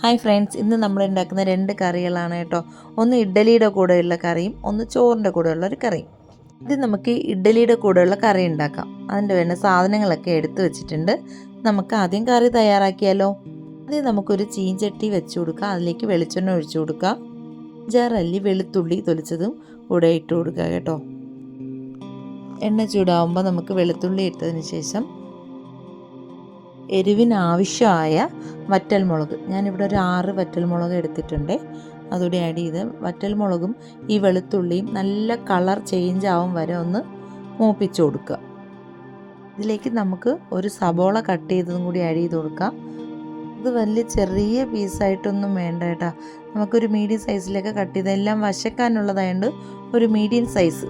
Hi friends ഇന്ന് നമ്മൾ ഉണ്ടാക്കുന്ന രണ്ട് കറികളാണ് കേട്ടോ. ഒന്ന് ഇഡ്ഡലിയുടെ കൂടെയുള്ള കറിയും ഒന്ന് ചോറിന്റെ കൂടെയുള്ള ഒരു കറിയും. ഇത് നമുക്ക് ഇഡ്ഡലിയുടെ കൂടെയുള്ള കറി ഉണ്ടാക്കാം അതിന്റെ വേണ്ട സാധനങ്ങളൊക്കെ എടുത്തു വെച്ചിട്ടുണ്ട്. നമുക്ക് ആദ്യം കറി തയ്യാറാക്കിയാലോ? ആദ്യം നമുക്കൊരു ചീഞ്ചട്ടി വെച്ച് കൊടുക്കുക അതിലേക്ക് വെളിച്ചെണ്ണ ഒഴിച്ചു കൊടുക്കുക അഞ്ചാറല്ലി വെളുത്തുള്ളി തൊലിച്ചതും കൂടെ ഇട്ട് കൊടുക്കുക കേട്ടോ. എണ്ണ ചൂടാവുമ്പോൾ നമുക്ക് വെളുത്തുള്ളി ഇട്ടതിന് ശേഷം എരിവിന് ആവശ്യമായ വറ്റൽമുളക്. ഞാനിവിടെ ഒരു ആറ് വറ്റൽമുളക് എടുത്തിട്ടുണ്ട്. അതുകൂടി ആഡ് ചെയ്ത് വറ്റൽമുളകും ഈ വെളുത്തുള്ളിയും നല്ല കളർ ചേഞ്ച് ആവും വരെ ഒന്ന് മൂപ്പിച്ച് കൊടുക്കുക. ഇതിലേക്ക് നമുക്ക് ഒരു സബോള കട്ട് ചെയ്തതും കൂടി ആഡ് ചെയ്ത് കൊടുക്കാം. ഇത് വലിയ ചെറിയ പീസായിട്ടൊന്നും വേണ്ട കേട്ടോ. നമുക്കൊരു മീഡിയം സൈസിലൊക്കെ കട്ട് ചെയ്ത് എല്ലാം വശക്കാനുള്ളതായതുകൊണ്ട് ഒരു മീഡിയം സൈസ്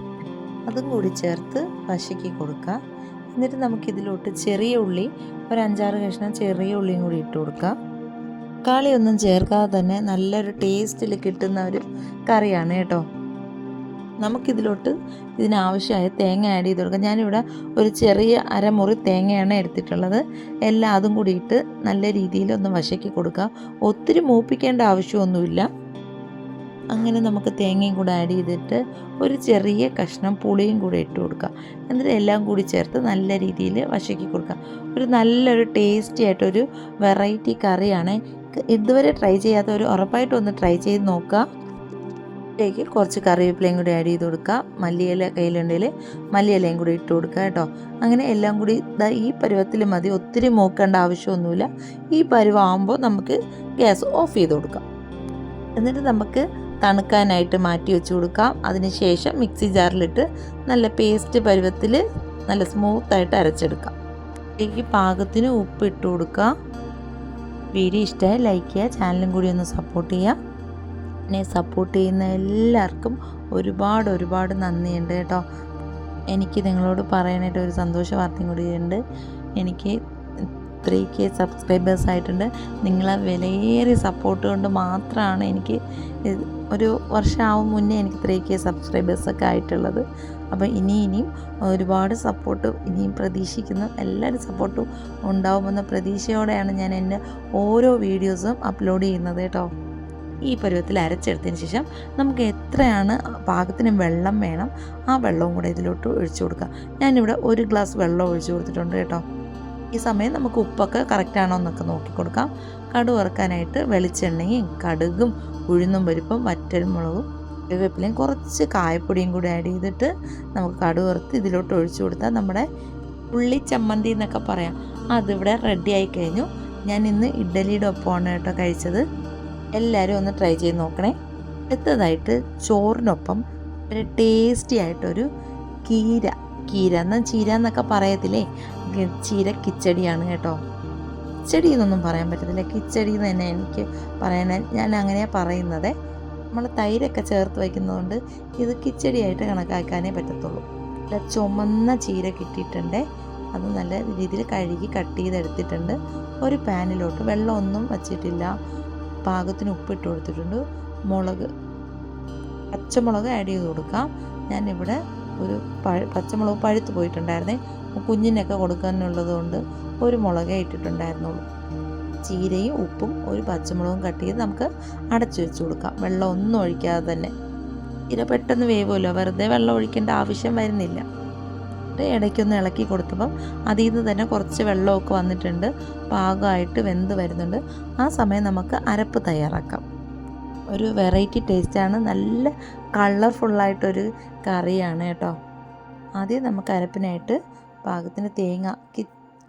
അതും കൂടി ചേർത്ത് വശക്കി കൊടുക്കുക എന്നിട്ട് നമുക്കിതിലോട്ട് ചെറിയ ഉള്ളി ഒരു അഞ്ചാറ് കഷ്ണം ചെറിയ ഉള്ളിയും കൂടി ഇട്ട് കൊടുക്കാം. തക്കാളിയൊന്നും ചേർക്കാതെ തന്നെ നല്ലൊരു ടേസ്റ്റിൽ കിട്ടുന്ന ഒരു കറിയാണ് കേട്ടോ. നമുക്കിതിലോട്ട് ഇതിനാവശ്യമായ തേങ്ങ ആഡ് ചെയ്ത് കൊടുക്കാം. ഞാനിവിടെ ഒരു ചെറിയ അരമുറി തേങ്ങയാണ് എടുത്തിട്ടുള്ളത്. എല്ലാം അതും കൂടിയിട്ട് നല്ല രീതിയിൽ ഒന്ന് വശക്കി കൊടുക്കുക ഒത്തിരി മൂപ്പിക്കേണ്ട ആവശ്യമൊന്നുമില്ല. അങ്ങനെ നമുക്ക് തേങ്ങയും കൂടെ ആഡ് ചെയ്തിട്ട് ഒരു ചെറിയ കഷ്ണം പുളിയും കൂടെ ഇട്ട് കൊടുക്കുക എന്നിട്ട് എല്ലാം കൂടി ചേർത്ത് നല്ല രീതിയിൽ വശക്കി കൊടുക്കുക ഒരു നല്ലൊരു ടേസ്റ്റി ആയിട്ടൊരു വെറൈറ്റി കറിയാണ്. ഇതുവരെ ട്രൈ ചെയ്യാത്തവർ ഉറപ്പായിട്ട് ഒന്ന് ട്രൈ ചെയ്ത് നോക്കുക. ഇതിലേക്ക് കുറച്ച് കറിവേപ്പിലയും കൂടി ആഡ് ചെയ്ത് കൊടുക്കുക. മല്ലിയില കയ്യിലുണ്ടെങ്കിൽ മല്ലിയിലയും കൂടി ഇട്ട് കൊടുക്കുക കേട്ടോ. അങ്ങനെ എല്ലാം കൂടി ഈ പരുവത്തിൽ മതി. ഒത്തിരി മൂക്കേണ്ട ആവശ്യമൊന്നുമില്ല. ഈ പരുവാകുമ്പോൾ നമുക്ക് ഗ്യാസ് ഓഫ് ചെയ്ത് കൊടുക്കാം. എന്നിട്ട് നമുക്ക് തണുക്കാനായിട്ട് മാറ്റി വെച്ച് കൊടുക്കാം. അതിനുശേഷം മിക്സി ജാറിലിട്ട് നല്ല പേസ്റ്റ് പരുവത്തിൽ നല്ല സ്മൂത്തായിട്ട് അരച്ചെടുക്കാം. ഇതിലേക്ക് പാകത്തിന് ഉപ്പ് ഇട്ട് കൊടുക്കാം. വീഡിയോ ഇഷ്ടമായി ലൈക്ക് ചെയ്യുക ചാനലും കൂടി ഒന്ന് സപ്പോർട്ട് ചെയ്യുക. എന്നെ സപ്പോർട്ട് ചെയ്യുന്ന എല്ലാവർക്കും ഒരുപാട് ഒരുപാട് നന്ദിയുണ്ട് കേട്ടോ. എനിക്ക് നിങ്ങളോട് പറയാനായിട്ട് ഒരു സന്തോഷ വാർത്തയും കൂടിയുണ്ട് എനിക്ക് ത്രീ കെ സബ്സ്ക്രൈബേഴ്സ് ആയിട്ടുണ്ട്. നിങ്ങളെ വിലയേറിയ സപ്പോർട്ട് കൊണ്ട് മാത്രമാണ് എനിക്ക് ഒരു വർഷമാവും മുന്നേ എനിക്ക് ത്രീ കെ സബ്സ്ക്രൈബേഴ്സൊക്കെ ആയിട്ടുള്ളത്. അപ്പോൾ ഇനി ഇനിയും ഒരുപാട് സപ്പോർട്ട് ഇനിയും പ്രതീക്ഷിക്കുന്നു. എല്ലാവരും സപ്പോർട്ടും ഉണ്ടാവുമെന്ന പ്രതീക്ഷയോടെയാണ് ഞാൻ എന്റെ ഓരോ വീഡിയോസും അപ്ലോഡ് ചെയ്യുന്നത് കേട്ടോ. ഈ പരുവത്തിൽ അരച്ചെടുത്തതിന് ശേഷം നമുക്ക് എത്രയാണ് പാകത്തിന് വെള്ളം വേണം ആ വെള്ളവും കൂടെ ഇതിലോട്ട് ഒഴിച്ചു കൊടുക്കുക ഞാനിവിടെ ഒരു ഗ്ലാസ് വെള്ളം ഒഴിച്ചു കൊടുത്തിട്ടുണ്ട് കേട്ടോ. ഈ സമയം നമുക്ക് ഉപ്പൊക്കെ കറക്റ്റാണോ എന്നൊക്കെ നോക്കി കൊടുക്കാം. കടുക് വറുക്കാനായിട്ട് വെളിച്ചെണ്ണയും കടുകും ഉഴുന്നും പരിപ്പും വറ്റൽമുളകും കറിവേപ്പിലയും കുറച്ച് കായപ്പൊടിയും കൂടി ആഡ് ചെയ്തിട്ട് നമുക്ക് കടുക് വറുത്ത് ഇതിലോട്ട് ഒഴിച്ചു കൊടുത്താൽ നമ്മുടെ ഉള്ളി ചമ്മന്തി എന്നൊക്കെ പറയാം. അതിവിടെ റെഡി ആയി കഴിഞ്ഞു. ഞാൻ ഇന്ന് ഇഡ്ഡലിയുടെ ഒപ്പമാണ് കേട്ടോ കഴിച്ചത്. എല്ലാവരും ഒന്ന് ട്രൈ ചെയ്ത് നോക്കണേ. അടുത്തതായിട്ട് ചോറിനൊപ്പം ഒരു ടേസ്റ്റി ആയിട്ടൊരു കീര. കീര എന്നാൽ ചീര എന്നൊക്കെ പറയത്തില്ലേ? ചീര കിച്ചടിയാണ് കേട്ടോ. കിച്ചടി എന്നൊന്നും പറയാൻ പറ്റത്തില്ല. കിച്ചടി എന്ന് തന്നെ എനിക്ക് പറയാൻ ഞാൻ അങ്ങനെയാണ് പറയുന്നത്. നമ്മൾ തൈരൊക്കെ ചേർത്ത് വയ്ക്കുന്നതുകൊണ്ട് ഇത് കിച്ചടിയായിട്ട് കണക്കാക്കാനേ പറ്റത്തുള്ളൂ. നല്ല ചുമന്ന ചീര കിട്ടിയിട്ടുണ്ട്. അത് നല്ല രീതിയിൽ കഴുകി കട്ട് ചെയ്തെടുത്തിട്ടുണ്ട്. ഒരു പാനിലോട്ട് വെള്ളമൊന്നും വച്ചിട്ടില്ല. പാകത്തിന് ഉപ്പിട്ട് കൊടുത്തിട്ടുണ്ട്. മുളക് പച്ചമുളക് ആഡ് ചെയ്ത് കൊടുക്കാം. ഞാനിവിടെ ഒരു പഴ പച്ചമുളക് പഴുത്ത് പോയിട്ടുണ്ടായിരുന്നേ. കുഞ്ഞിനൊക്കെ കൊടുക്കാനുള്ളത് കൊണ്ട് ഒരു മുളകേ ഇട്ടിട്ടുണ്ടായിരുന്നുള്ളൂ. ചീരയും ഉപ്പും ഒരു പച്ചമുളകും കട്ട് ചെയ്ത് നമുക്ക് അടച്ചു വെച്ച് കൊടുക്കാം. വെള്ളം ഒന്നും ഒഴിക്കാതെ തന്നെ. ഇര പെട്ടെന്ന് വേവുമല്ലോ. വെറുതെ വെള്ളം ഒഴിക്കേണ്ട ആവശ്യം വരുന്നില്ല. ഇടയ്ക്കൊന്ന് ഇളക്കി കൊടുത്തപ്പം അതിൽ നിന്ന് തന്നെ കുറച്ച് വെള്ളമൊക്കെ വന്നിട്ടുണ്ട്. പാകമായിട്ട് വെന്ത് വരുന്നുണ്ട്. ആ സമയം നമുക്ക് അരപ്പ് തയ്യാറാക്കാം. ഒരു വെറൈറ്റി ടേസ്റ്റാണ്. നല്ല കളർഫുള്ളായിട്ടൊരു കറിയാണ് കേട്ടോ. ആദ്യം നമുക്ക് അരപ്പിനായിട്ട് പാകത്തിന് തേങ്ങ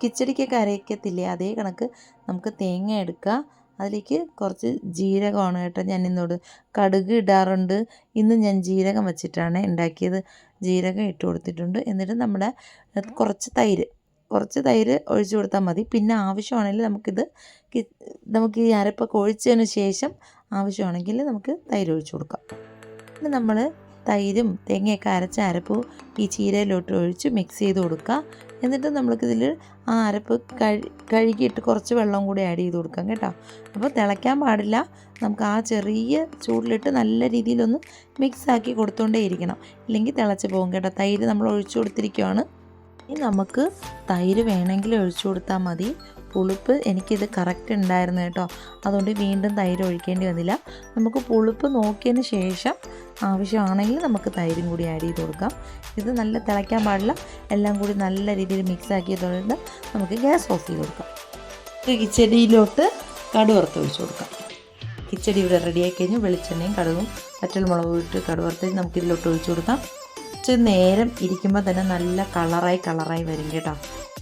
കിച്ചടിക്കൊക്കെ അരയ്ക്കത്തില്ലേ അതേ കണക്ക് നമുക്ക് തേങ്ങ എടുക്കുക. അതിലേക്ക് കുറച്ച് ജീരകമാണ് കേട്ടോ ഞാൻ ഇന്നോട് കടുക് ഇടാറുണ്ട്. ഇന്ന് ഞാൻ ജീരകം വെച്ചിട്ടാണ് ഉണ്ടാക്കിയത്. ജീരകം ഇട്ട് കൊടുത്തിട്ടുണ്ട്. എന്നിട്ട് നമ്മുടെ കുറച്ച് തൈര് കുറച്ച് തൈര് ഒഴിച്ചു കൊടുത്താൽ മതി. പിന്നെ ആവശ്യമാണെങ്കിൽ നമുക്കിത് നമുക്ക് ഈ അരപ്പൊക്കെ ഒഴിച്ചതിന് ശേഷം ആവശ്യമാണെങ്കിൽ നമുക്ക് തൈര് ഒഴിച്ചു കൊടുക്കാം. പിന്നെ നമ്മൾ തൈരും തേങ്ങയൊക്കെ അരച്ച അരപ്പ് ഈ ചീരയിലോട്ട് ഒഴിച്ച് മിക്സ് ചെയ്ത് കൊടുക്കുക എന്നിട്ട് നമ്മൾക്കിതിൽ ആ അരപ്പ് കഴി കഴുകിയിട്ട് കുറച്ച് വെള്ളം കൂടി ആഡ് ചെയ്ത് കൊടുക്കാം കേട്ടോ. അപ്പോൾ തിളയ്ക്കാൻ പാടില്ല. നമുക്ക് ആ ചെറിയ ചൂടിലിട്ട് നല്ല രീതിയിലൊന്ന് മിക്സ് ആക്കി ഇരിക്കണം. ഇല്ലെങ്കിൽ തിളച്ച് പോകും കേട്ടോ. തൈര് നമ്മൾ ഒഴിച്ചു കൊടുത്തിരിക്കുകയാണ് ഇനി നമുക്ക് തൈര് വേണമെങ്കിൽ ഒഴിച്ചു കൊടുത്താൽ മതി. പുളിപ്പ് എനിക്കിത് കറക്റ്റ് ഉണ്ടായിരുന്നു കേട്ടോ. അതുകൊണ്ട് വീണ്ടും തൈര് ഒഴിക്കേണ്ടി വന്നില്ല. നമുക്ക് പുളിപ്പ് നോക്കിയതിന് ശേഷം ആവശ്യമാണെങ്കിൽ നമുക്ക് തൈരും കൂടി ആഡ് ചെയ്ത് കൊടുക്കാം. ഇത് നല്ല തിളയ്ക്കാൻ പാടില്ല. എല്ലാം കൂടി നല്ല രീതിയിൽ മിക്സ് ആക്കിയതുകൊണ്ട് നമുക്ക് ഗ്യാസ് ഓഫ് ചെയ്ത് കൊടുക്കാം. കിച്ചടിയിലോട്ട് കടുവറുത്ത് ഒഴിച്ചു കൊടുക്കാം. കിച്ചടി ഇവിടെ റെഡിയായി കഴിഞ്ഞ്. വെളിച്ചെണ്ണയും കടുകും മുളക് ഇട്ട് നമുക്ക് ഇതിലോട്ട് ഒഴിച്ച് കൊടുക്കാം. കുറച്ച് നേരം ഇരിക്കുമ്പോൾ തന്നെ നല്ല കളറായി കളറായി വരും കേട്ടോ.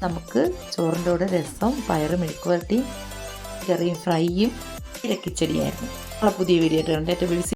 നമുക്ക് ചോറിന്റെ കൂടെ രസവും പയറും മെഴുക്കുവരട്ടിയും കറിയും ഫ്രൈയും ഇരക്കിച്ചടിയായിരുന്നു നമ്മളെ പുതിയ വീഡിയോ ഏറ്റവും വിളിച്ച്